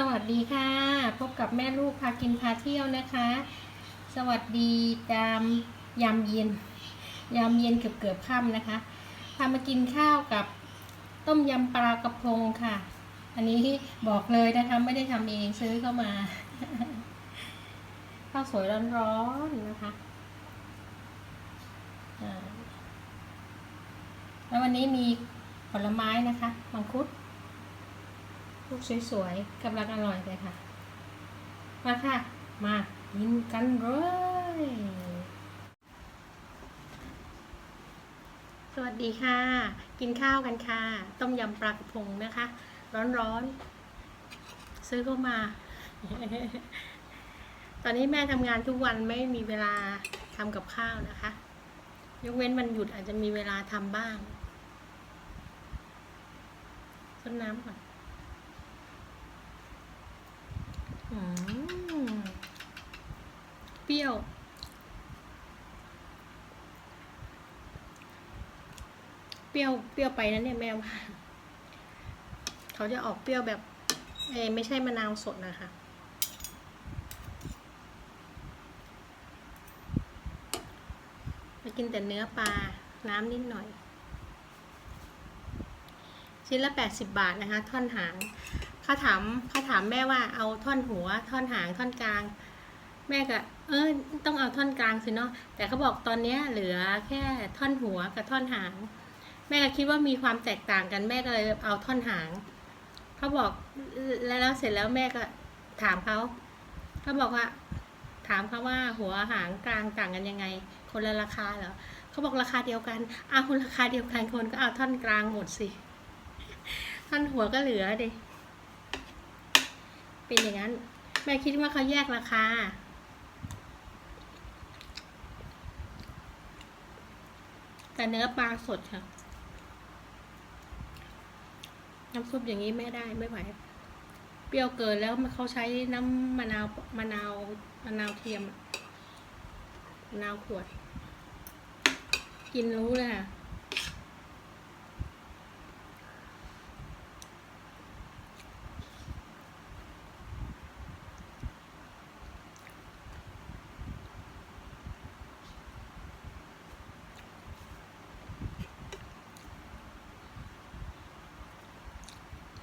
สวัสดีค่ะ พบกับแม่ลูกพากินพาเที่ยวนะคะ สวัสดีจามยามเย็น ยามเย็นเกือบเกือบค่ำนะคะ พามากินข้าวกับต้มยำปลากระพงค่ะ อันนี้บอกเลยนะคะไม่ได้ทำเองซื้อเข้ามาข้าวสวยร้อนๆนะคะแล้ววันนี้มีผลไม้นะคะมังคุด ลูกสวยๆกำลังอร่อยเลยค่ะ มาค่ะ มากินกันเลย สวัสดีค่ะ กินข้าวกันค่ะ ต้มยำปลากระพงนะคะ ร้อนๆ ซื้อเข้ามา ตอนนี้แม่ทำงานทุกวันไม่มีเวลาทำกับข้าวนะคะ ยกเว้นวันหยุดอาจจะมีเวลาทำบ้างต้นน้ำก่อน อืม เปรี้ยว เปรี้ยว เปรี้ยวไปนะเนี่ยแม่ว่าเขาจะออกเปรี้ยวแบบ เอไม่ใช่มะนาวสดนะคะกินแต่เนื้อปลา น้ำนิดหน่อย ชิ้นละแปดสิบบาทนะคะ ท่อนหาง เขาถามเขาถามแม่ว่าเอาท่อนหัว ท่อนหางท่อนกลาง แม่ก็เออต้องเอาท่อนกลางสิเนาะแต่เขาบอกตอนเนี้ยเหลือแค่ท่อนหัวกับท่อนหาง แม่ก็คิดว่ามีความแตกต่างกันแม่ก็เลยเอาท่อนหางเขาบอกแล้วแล้วเสร็จแล้วแม่ก็ถามเขาเขาบอกว่า ถามเขาว่าหัวหางกลางต่างกันยังไง คนละราคาเหรอเขาบอกราคาเดียวกันอ้าวคนราคาเดียวกันคนก็เอาท่อนกลางหมดสิท่อนหัวก็เหลือดิ เป็นอย่างนั้น แม่คิดว่าเขาแยกราคา แต่เนื้อปลาสดค่ะ น้ำซุปอย่างนี้ไม่ได้ไม่ไหว เปรี้ยวเกินแล้วมันเขาใช้น้ำมะนาวมะนาวมะนาวเทียมมะนาวขวด กินรู้เลยค่ะ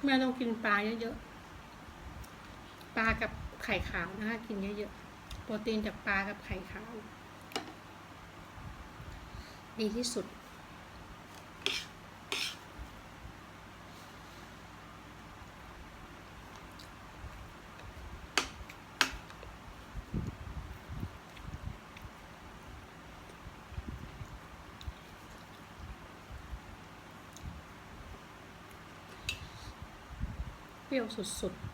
แม่ต้องกินปลาเยอะๆ ปลากับไข่ขาวนะคะกินเยอะๆ โปรตีนจากปลากับไข่ขาว ดีที่สุด รี้ยวสุดๆ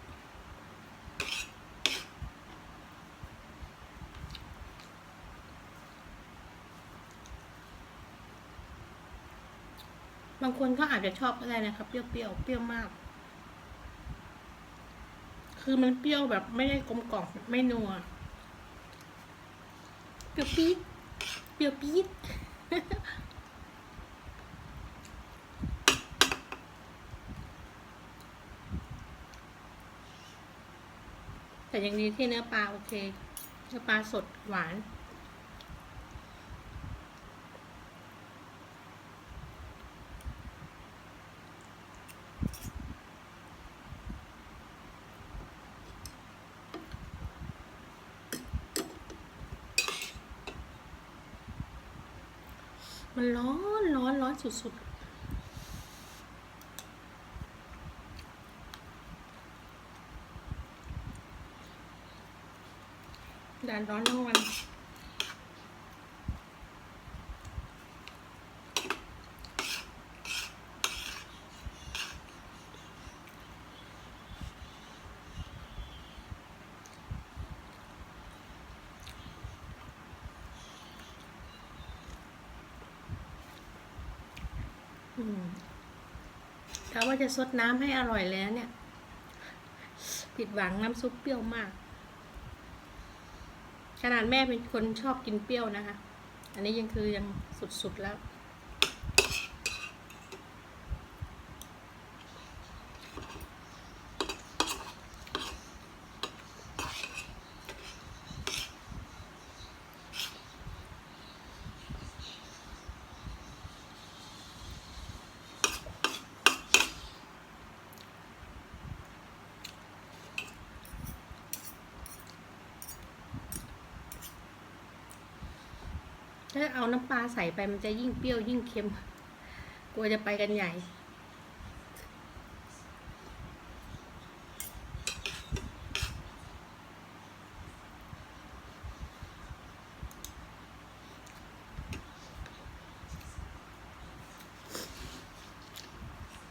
บางคนก็อาจจะชอบก็ได้นะครับเปรี้ยวๆเปรี้ยวมาก คือมันเปรี้ยวแบบไม่ได้กลมกล่อมไม่นัว เปรี้ยวปี๊ดเปรี้ยวปี๊ด แต่ยังดีที่เนื้อปลาโอเค เนื้อปลาสดหวาน มันร้อนร้อนร้อนสุดๆ แดดร้อนทั้งวันถ้าว่าจะซดน้ำให้อร่อยแล้วเนี่ย ผิดหวังน้ำซุปเปรี้ยวมาก ขนาดแม่เป็นคนชอบกินเปรี้ยวนะคะ อันนี้ยังคือยังสุดๆแล้ว ถ้าเอาน้ำปลาใส่ไปมันจะยิ่งเปรี้ยวยิ่งเค็ม กลัวจะไปกันใหญ่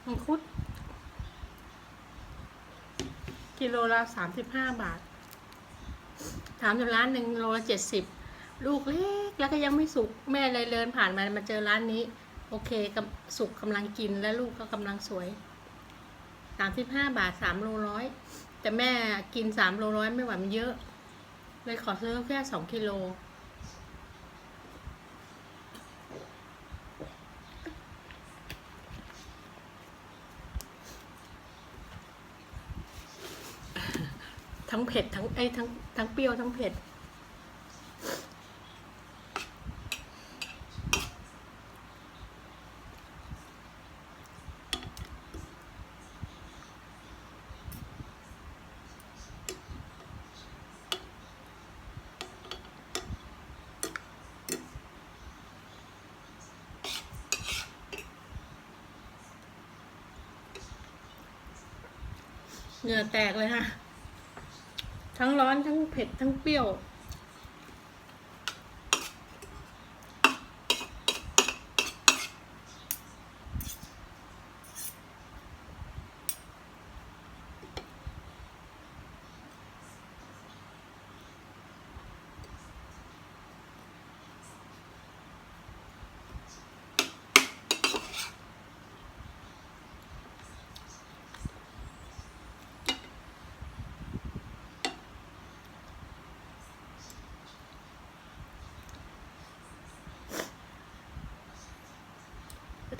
มังคุด กิโลละสามสิบห้าบาท ถามอยู่ร้านหนึ่งโลละเจ็ดสิบ ลูกเล็กแล้วก็ยังไม่สุกแม่เลยเดินผ่านมามาเจอร้านนี้ โอเคกำสุกกำลังกินและลูกก็กำลังสวยสามสิบห้าบาทสามโลร้อยแต่แม่กินสามโลร้อยไม่ไหวมันเยอะ เลยขอซื้อแค่สองกิโลทั้งเผ็ดทั้งไอ้ทั้งทั้งเปรี้ยวทั้งเผ็ด เหงื่อแตกเลยค่ะ ทั้งร้อนทั้งเผ็ดทั้งเปรี้ยว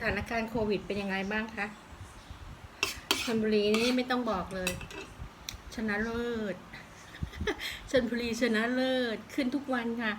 ถานการณ์โควิดเป็นยังไงบ้างคะชนบุรีนี่ไม่ต้องบอกเลย ชนะเลิศชนบุรีชนะเลิศขึ้นทุกวันค่ะ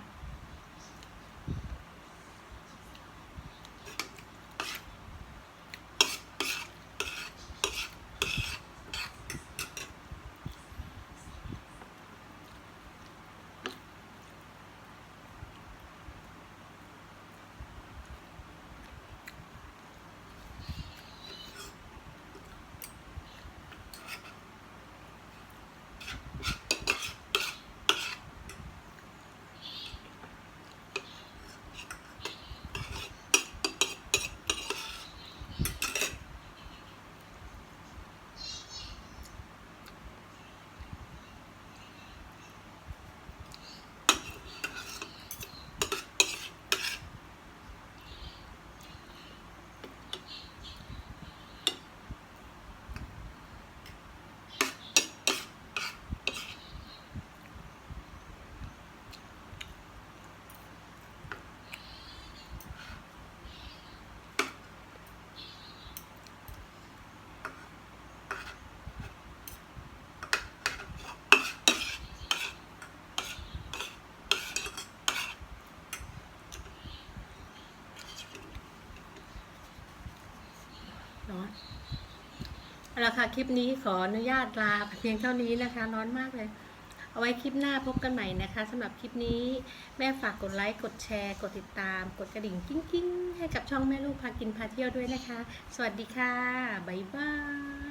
ร้อน เอาละค่ะ คลิปนี้ขออนุญาตลาเพียงเท่านี้นะคะ ร้อนมากเลย เอาไว้คลิปหน้าพบกันใหม่นะคะสำหรับคลิปนี้แม่ฝากกดไลค์ กดแชร์ กดติดตาม กดกระดิ่งกิ้งกิ้งๆให้กับช่องแม่ลูกพากินพาเที่ยวด้วยนะคะ สวัสดีค่ะ บ๊ายบาย